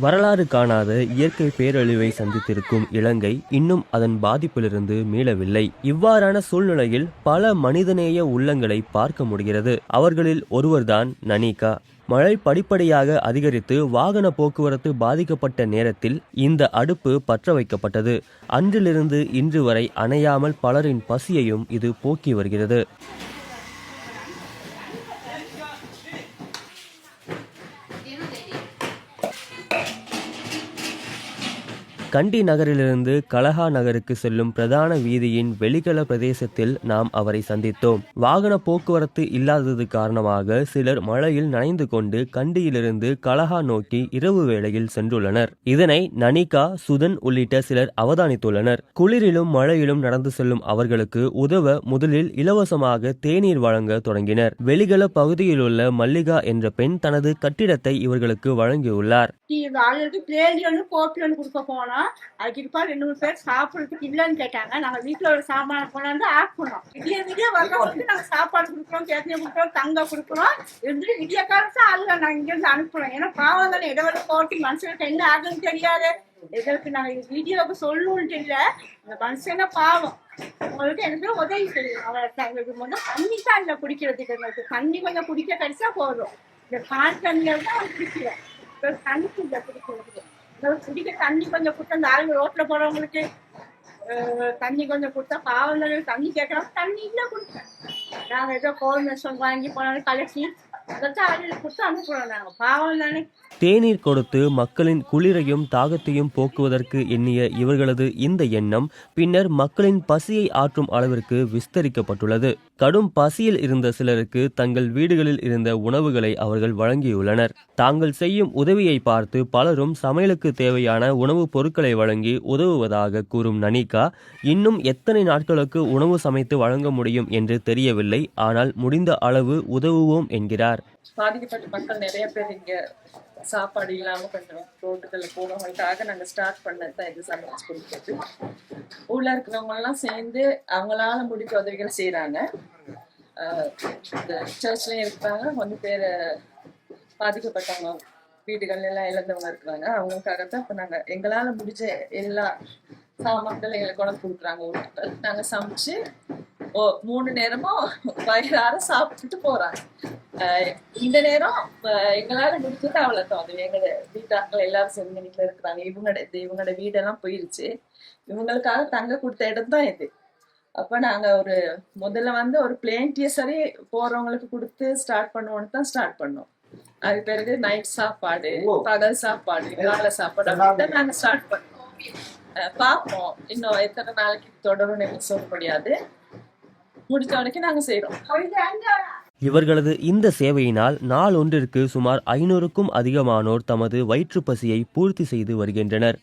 வரலாறு காணாத இயற்கை பேரழிவை சந்தித்திருக்கும் இலங்கை இன்னும் அதன் பாதிப்பிலிருந்து மீளவில்லை. இவ்வாறான சூழ்நிலையில் பல மனிதநேய உள்ளங்களை பார்க்க முடிகிறது. அவர்களில் ஒருவர்தான் நனிகா. மழை படிப்படியாக அதிகரித்து வாகன போக்குவரத்து பாதிக்கப்பட்ட நேரத்தில் இந்த அடுப்பு பற்ற வைக்கப்பட்டது. அன்றிலிருந்து இன்று வரை அணையாமல் பலரின் பசியையும் இது போக்கி வருகிறது. கண்டி நகரிலிருந்து கலஹா நகருக்கு செல்லும் பிரதான வீதியின் வெளிக்கல பிரதேசத்தில் நாம் அவரை சந்தித்தோம். வாகன போக்குவரத்து இல்லாதது காரணமாக சிலர் மழையில் நனைந்து கொண்டு கண்டியிலிருந்து கலஹா நோக்கி இரவு வேளையில் சென்றுள்ளனர். இதனை நனிகா சுதன் உள்ளிட்ட சிலர் அவதானித்துள்ளனர். குளிரிலும் மழையிலும் நடந்து செல்லும் அவர்களுக்கு உதவ முதலில் இலவசமாக தேநீர் வழங்க தொடங்கினர். வெளிகள பகுதியிலுள்ள மல்லிகா என்ற பெண் தனது கட்டிடத்தை இவர்களுக்கு வழங்கியுள்ளார். போனா அது பிளேடி அதுக்கு ரெண்டு மூணு பேர் சாப்பிட்றதுக்கு இல்லைன்னு கேட்டாங்க. நாங்கள் வீட்டில் ஒரு சாமான கொண்டாந்து ஆஃப் பண்ணோம் விடிய விடிய வர்றவங்களுக்கு நாங்கள் சாப்பாடு கொடுக்குறோம் கேட்டே கொடுக்குறோம் தங்க கொடுக்குறோம். இருந்துட்டு விடிய காலத்து ஆளுங்க நாங்கள் இங்கேருந்து அனுப்புறோம். ஏன்னா பாவம் தானே இடவெளி போட்டு மனுஷனுக்கு என்ன ஆகுன்னு தெரியாது. எங்களுக்கு நாங்கள் வீடியோவுக்கு சொல்லணும்னு இல்லை. இந்த மனுஷனா பாவம். உங்களுக்கு எனக்கு உதவி செய்யும் அவருக்கு எங்களுக்கு முதல் தண்ணி தான் இல்லை குடிக்கிறதுக்கு. எங்களுக்கு தண்ணி கொஞ்சம் குடிக்க கிடைச்சா போதும். இந்த கால் தண்ணியில் தான் குடிக்கிறேன் இப்போ தண்ணி குடிக்கிறதுக்கு. குடிக்க தண்ணி கொஞ்சம் கொடுத்தா இந்த ஆளுங்க ரோட்டில் போகிறவங்களுக்கு தண்ணி கொஞ்சம் கொடுத்தா பாவம் தண்ணி கேட்குறோம் தண்ணி இல்லை கொடுத்தேன் நாங்கள் ஏதோ கோல் வாங்கி போனாலும் கலக்கி அதைத்தான் ஆளுங்களுக்கு கொடுத்து நாங்கள் பாவம் தானே தேநீர் கொடுத்து மக்களின் குளிரையும் தாகத்தையும் போக்குவதற்கு எண்ணிய இவர்களது இந்த எண்ணம் பின்னர் மக்களின் பசியை ஆற்றும் அளவிற்கு விஸ்தரிக்கப்பட்டுள்ளது. கடும் பசியில் இருந்த சிலருக்கு தங்கள் வீடுகளில் இருந்த உணவுகளை அவர்கள் வழங்கியுள்ளனர். தாங்கள் செய்யும் உதவியை பார்த்து பலரும் சமையலுக்கு தேவையான உணவுப் பொருட்களை வழங்கி உதவுவதாக கூறும் நனிகா இன்னும் எத்தனை நாட்களுக்கு உணவு சமைத்து வழங்க முடியும் என்று தெரியவில்லை. ஆனால் முடிந்த அளவு உதவுவோம் என்கிறார். பாதிக்கப்பட்ட மக்கள் நிறைய பேர் இங்க சாப்பாடு இல்லாம கொஞ்சம் ரோட்டுகளில் போகிறவங்களுக்காக நாங்க ஸ்டார்ட் பண்ணது தான் இது சமைச்சு கொடுக்குறது உள்ள இருக்கிறவங்க எல்லாம் சேர்ந்து அவங்களால முடிக்க உதவிகள் செய்யறாங்க ஆஹ் இந்த சர்ச்லயும் இருக்காங்க கொஞ்சம் பேர் பாதிக்கப்பட்டவங்க வீடுகள் எல்லாம் இழந்தவங்க இருக்கிறாங்க. அவங்களுக்காக தான் இப்போ நாங்க எங்களால முடிஞ்ச எல்லா சாமான்கள் எங்களுக்கு கொண்டு கொடுக்குறாங்க ஊருக்கு நாங்க சமைச்சு ஓ மூணு நேரமும் வயிறார சாப்பிட்டுட்டு போறாங்க. இந்த நேரம் எங்களால முடிஞ்சது அவ்வளவுதான். அது எங்களோட வீட்டாக்கள் எல்லாரும் சேர்ந்து வீட்டுல இருக்கிறாங்க. இவங்களோட இது இவங்களோட வீடெல்லாம் போயிருச்சு. இவங்களுக்காக தங்க கொடுத்த இடம் தான் இது. அப்ப நாங்க ஒரு முதல்ல வந்து ஒரு பிளேன் சரி போறவங்களுக்கு கொடுத்து ஸ்டார்ட் பண்ணுவோம்னு தான் ஸ்டார்ட் பண்ணோம். அது பிறகு நைட் சாப்பாடு பகல் சாப்பாடு காலை சாப்பாடு. அப்படின்னு நாங்க ஸ்டார்ட் பண்ணோம். பார்ப்போம். இன்னும் எத்தனை நாளைக்கு தொடரும்னு எனக்கு சொல்ல முடியாது. முடிஞ்ச வரைக்கும் நாங்க செய்றோம். இவர்களது இந்த சேவையினால் நாள் ஒன்றிற்கு சுமார் ஐநூறுக்கும் அதிகமானோர் தமது வயிற்றுப்பசியை பூர்த்தி செய்து வருகின்றனர்.